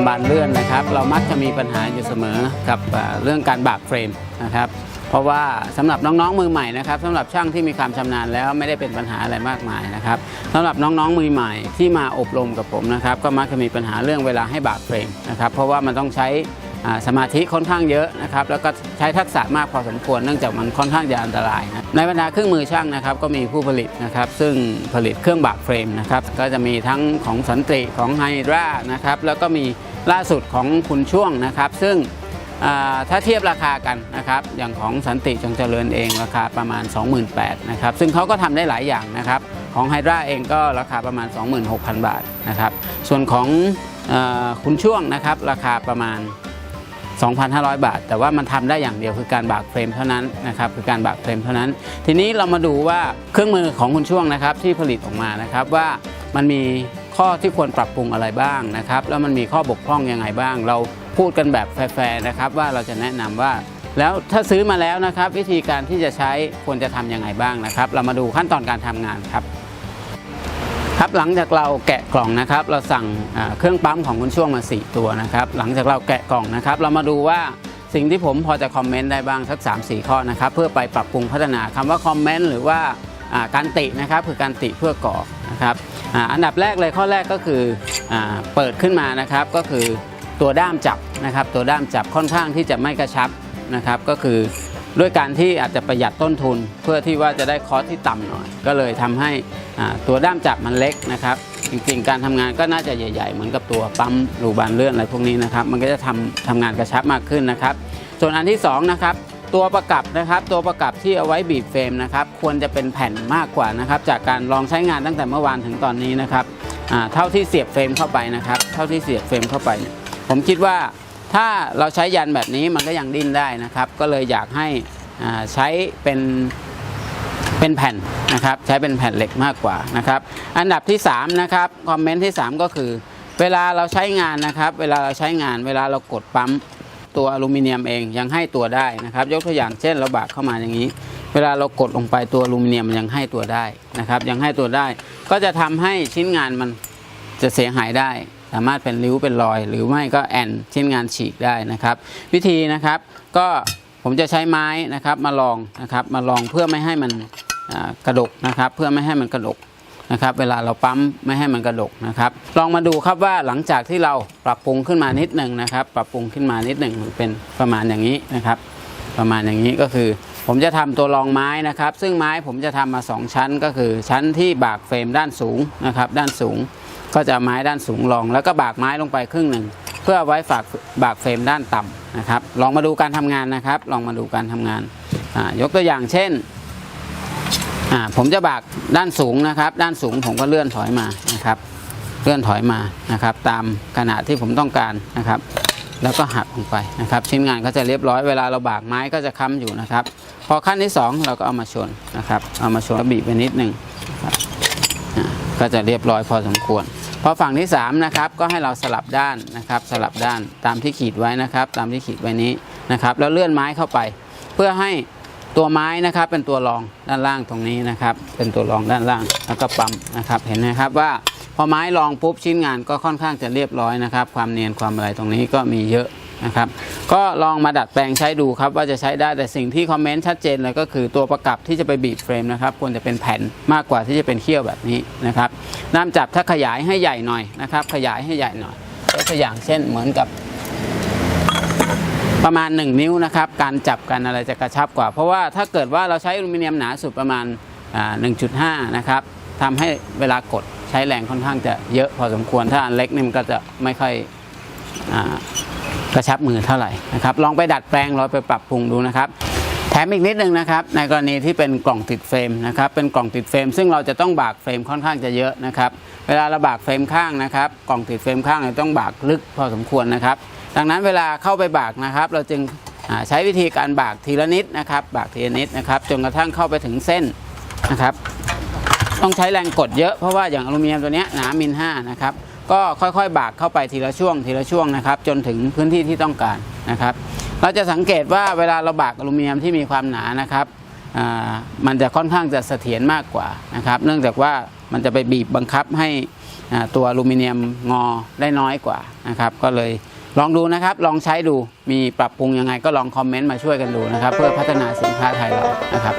ำบานเลื่อนนะครับ เรามักจะมีปัญหาอยู่เสมอกับเรื่องการบากเฟรมนะครับเพราะว่าสำหรับน้องๆมือใหม่นะครับสำหรับช่างที่มีความชำนาญแล้วไม่ได้เป็นปัญหาอะไรมากมายนะครับสำหรับน้องๆมือใหม่ที่มาอบรมกับผมนะครับ ก็มักจะมีปัญหาเรื่องเวลาให้บากเฟรมนะครับเพราะว่ามันต้องใช้ สมาธิค่อนข้างเยอะนะครับแล้วก็ใช้ทักษะมากพอสมควรเนื่องจากมันค่อนข้างจะอันตรายนะในบรรดาเครื่องมือช่างนะครับก็มีผู้ผลิตนะครับซึ่งผลิตเครื่องบากเฟรมนะครับก็จะมีทั้งของสันติของไฮดรานะครับแล้วก็มีล่าสุดของคุณช่วงนะครับซึ่งถ้าเทียบราคากันนะครับอย่างของสันติจงเจริญเองราคาประมาณ 28,000นะครับซึ่งเขาก็ทำได้หลายอย่างนะครับของไฮดราเองก็ราคาประมาณ 26,000 บาทนะครับส่วนของอคุณช่วงนะครับราคาประมาณ 2,500 บาท แต่ว่ามันทำได้อย่างเดียวคือการบากเฟรมเท่านั้นนะครับคือการบากเฟรมเท่านั้น ทีนี้เรามาดูว่าเครื่องมือของคุณช่วงนะครับที่ผลิตออกมานะครับว่ามันมีข้อที่ควรปรับปรุงอะไรบ้างนะครับ แล้วมันมีข้อบกพร่องยังไงบ้าง เราพูดกันแบบแฟร์ๆนะครับว่าเราจะแนะนำว่า แล้วถ้าซื้อมาแล้วนะครับ วิธีการที่จะใช้ควรจะทำยังไงบ้างนะครับ เรามาดูขั้นตอนการทำงานครับ ครับหลังจากเราแกะกล่องนะครับ เราสั่งเครื่องปั๊มของคุณช่วงมา 4 ตัวนะครับ หลังจากเราแกะกล่องนะครับ เรามาดูว่าสิ่งที่ผมพอจะคอมเมนต์ได้บ้างสัก 3-4 ข้อนะครับ เพื่อไปปรับปรุงพัฒนาคำว่าคอมเมนต์หรือว่าการตินะครับคือการติเพื่อก่อนะครับอ,อันดับแรกเลยข้อแรกก็คืออเปิดขึ้นมานะครับ ก็คือตัวด้ามจับนะครับ ตัวด้ามจับค่อนข้างที่จะไม่กระชับนะครับ ก็คือ ด้วยการที่อาจจะประหยัดต้นทุน เพื่อที่ว่าจะได้คอสที่ต่ำหน่อย ก็เลยทำให้ตัวด้ามจับมันเล็กนะครับ จริงๆ การทำงานก็น่าจะใหญ่ ๆ เหมือนกับตัวปั๊มรูบานเลื่อนอะไรพวกนี้นะครับ มันก็จะทำทำงานกระชับมากขึ้นนะครับ ส่วนอันที่สองนะครับตัวประกับนะครับ ตัวประกับที่เอาไว้บีบเฟรมนะครับ ควรจะเป็นแผ่นมากกว่านะครับ จากการลองใช้งานตั้งแต่เมื่อวานถึงตอนนี้นะครับเท่าที่เสียบเฟรมเข้าไปนะครับ เท่าที่เสียบเฟรมเข้าไป ผมคิดว่า ถ้าเราใช้ยันแบบนี้มันก็ยังดิ้นได้นะครับ ก็เลยอยากให้ใช้เป็นเป็นแผ่นนะครับ ใช้เป็นแผ่นเหล็กมากกว่านะครับ อันดับที่3นะครับคอมเมนต์ที่ 3 ก็คือ เวลาเราใช้งานนะครับ เวลาเราใช้งาน เวลาเรากดปั๊มตัวอลูมิเนียมเองยังให้ตัวได้นะครับ ยกตัวอย่างเช่นเราบากเข้ามาอย่างนี้ เวลาเรากดลงไปตัวอลูมิเนียมมันยังให้ตัวได้นะครับ ยังให้ตัวได้ ก็จะทำให้ชิ้นงานมันจะเสียหายได้ สามารถเป็นริ้วเป็นรอย หรือไม่ก็แอนเชิ้นงานฉีกได้นะครับ วิธีนะครับก็ผมจะใช้ไม้นะครับมาลองนะครับมาลองเพื่อไม่ให้มันกระดกนะครับ เพื่อไม่ให้มันกระดกนะครับเวลาเราปั๊มไม่ให้มันกระดกนะครับ ลองมาดูครับว่าหลังจากที่เราปรับปรุงขึ้นมานิดหนึ่งนะครับ ปรับปรุงขึ้นมานิดหนึ่งเป็นประมาณอย่างนี้นะครับ ประมาณอย่างนี้ก็คือ ผมจะทำตัวรองไม้นะครับ ซึ่งไม้ผมจะทำมา 2 ชั้นก็คือชั้นที่บากเฟรมด้านสูงนะครับ ด้านสูง ก็จะไม้ด้านสูงรองแล้วก็บากไม้ลงไปครึ่งหนึ่งเพื่อไว้ฝากบากเฟรมด้านต่ำนะครับ ลองมาดูการทำงานนะครับ ลองมาดูการทำงานยกตัวอย่างเช่นผมจะบากด้านสูงนะครับ ด้านสูงผมก็เลื่อนถอยมานะครับ เลื่อนถอยมานะครับ ตามขนาดที่ผมต้องการนะครับ แล้วก็หักลงไปนะครับ ชิ้นงานก็จะเรียบร้อยเวลาเราบากไม้ก็จะค้ำอยู่นะครับ พอขั้นที่สองเราก็เอามาชนนะครับ เอามาชนแล้วบีบไปนิดหนึ่งก็จะเรียบร้อยพอสมควร พอฝั่งที่3นะครับก็ให้เราสลับด้านนะครับ สลับด้านตามที่ขีดไว้นะครับ ตามที่ขีดไว้นี้นะครับ แล้วเลื่อนไม้เข้าไป เพื่อให้ตัวไม้นะครับเป็นตัวรองด้านล่างตรงนี้นะครับ เป็นตัวรองด้านล่างแล้วก็ปั๊มนะครับเห็นไหมครับว่าพอไม้รองปุ๊บชิ้นงานก็ค่อนข้างจะเรียบร้อยนะครับ ความเนียนความอะไรตรงนี้ก็มีเยอะ นะครับ ก็ลองมาดัดแปลงใช้ดูครับว่าจะใช้ได้แต่สิ่งที่คอมเมนต์ชัดเจนเลยก็คือตัวประกับที่จะไปบีบเฟรมนะครับควรจะเป็นแผ่นมากกว่าที่จะเป็นเขี้ยวแบบนี้นะครับน้ำจับถ้าขยายให้ใหญ่หน่อยนะครับ ขยายให้ใหญ่หน่อยยกตัวอย่างเช่นเหมือนกับประมาณ 1 นิ้วนะครับ การจับกันอะไรจะกระชับกว่า เพราะว่าถ้าเกิดว่าเราใช้อลูมิเนียมหนาสุดประมาณอ่า1.5 นะครับทำให้เวลากดใช้แรงค่อนข้างจะเยอะพอสมควร ถ้าอันเล็กนี่มันก็จะไม่ค่อย กระชับมือเท่าไหร่นะครับลองไปดัดแปลงลองไปปรับปรุงดูนะครับแถมอีกนิดนึงนะครับในกรณีที่เป็นกล่องติดเฟรมนะครับเป็นกล่องติดเฟรม ซึ่งเราจะต้องบากเฟรมค่อนข้างจะเยอะนะครับเวลาเราบากเฟรมข้างนะครับกล่องติดเฟรมข้างเราต้องบากลึกพอสมควรนะครับ ดังนั้นเวลาเข้าไปบากนะครับ เราจึงใช้วิธีการบากทีละนิดนะครับ บากทีละนิดนะครับจนกระทั่งเข้าไปถึงเส้นนะครับ ต้องใช้แรงกดเยอะเพราะว่าอย่างอลูมิเนียมตัวนี้หนามิลห้านะครับ ก็ค่อยๆ บากเข้าไปทีละช่วงทีละช่วงนะครับ จนถึงพื้นที่ที่ต้องการนะครับ เราจะสังเกตว่าเวลาเราบากอลูมิเนียมที่มีความหนานะครับอ่ามันจะค่อนข้างจะเสถียรมากกว่านะครับ เนื่องจากว่ามันจะไปบีบบังคับให้อ่าตัวอลูมิเนียมงอได้น้อยกว่านะครับ ก็เลยลองดูนะครับ ลองใช้ดูมีปรับปรุงยังไงก็ลองคอมเมนต์มาช่วยกันดูนะครับ เพื่อพัฒนาสินค้าไทยเรานะครับ